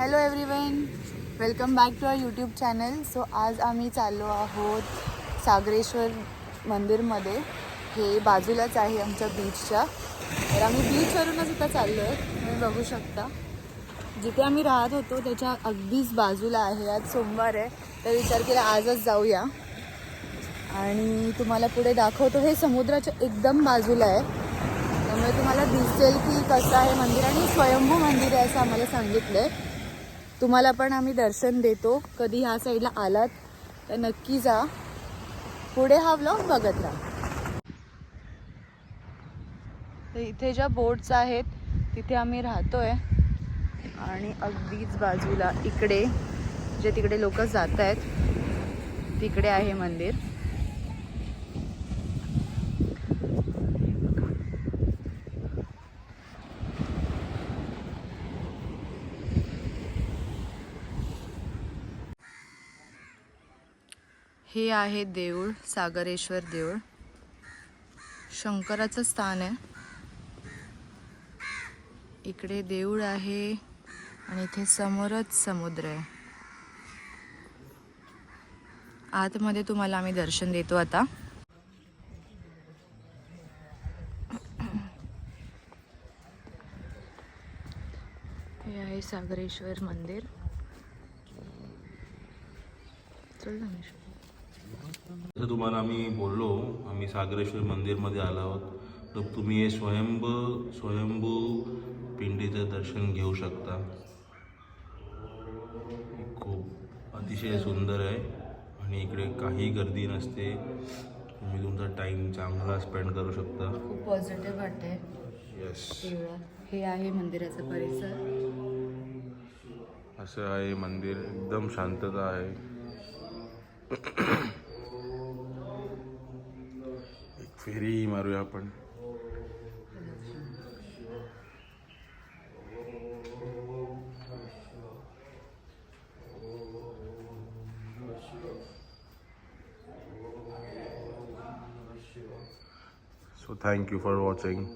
Hello everyone welcome back to our YouTube channel so आज आम्ही चाललो आहोत सागरेश्वर मंदिरमध्ये. हे बाजूलाच आहे आमच्या बीचच्या तर आम्ही बीचवरूनच आता चाललो आहे. तुम्ही बघू शकता. जिथे आम्ही राहत होतो त्याच्या अगदीच बाजूला आहे. आज सोमवार आहे. तर विचार केला आजच जाऊया. आणि तुम्हाला पुढे दाखवतो. हे समुद्राच्या एकदम बाजूला आहे. त्यामुळे तुम्हाला दिसेल की कसं आहे मंदिर. आणि स्वयंभू मंदिर आहे असं आम्हाला सांगितलं आहे तुम्हाला पण आम्ही दर्शन देतो. कधी ह्या साईडला आलात तर नक्की जा. पुढे हा व्लॉग बघत राहा. तर इथे ज्या बोट्स आहेत तिथे आम्ही राहतोय. आणि अगदीच बाजूला इकडे जे तिकडे लोक जात आहेत तिकडे आहे मंदिर. हे आहे देऊळ सागरेश्वर देऊळ. शंकराचं स्थान आहे. इकडे देऊळ आहे आणि इथे समोरच समुद्र आहे. आतमध्ये तुम्हाला आम्ही दर्शन देतो आता. हे आहे सागरेश्वर मंदिर. चल ना जसं तुम्हाला आम्ही बोललो आम्ही सागरेश्वर मंदिरमध्ये आलो आहोत. तर तुम्ही हे स्वयंभ स्वयंभू पिंडीचं दर्शन घेऊ शकता. खूप अतिशय सुंदर आहे आणि इकडे काही गर्दी नसते. तुम्ही तुमचा टाईम चांगला स्पेंड करू शकता. खूप पॉझिटिव्ह वाटते येस हे आहे मंदिराचा परिसर. असं आहे मंदिर एकदम शांतता आहे. फेरी मारूया आपण So thank you for watching.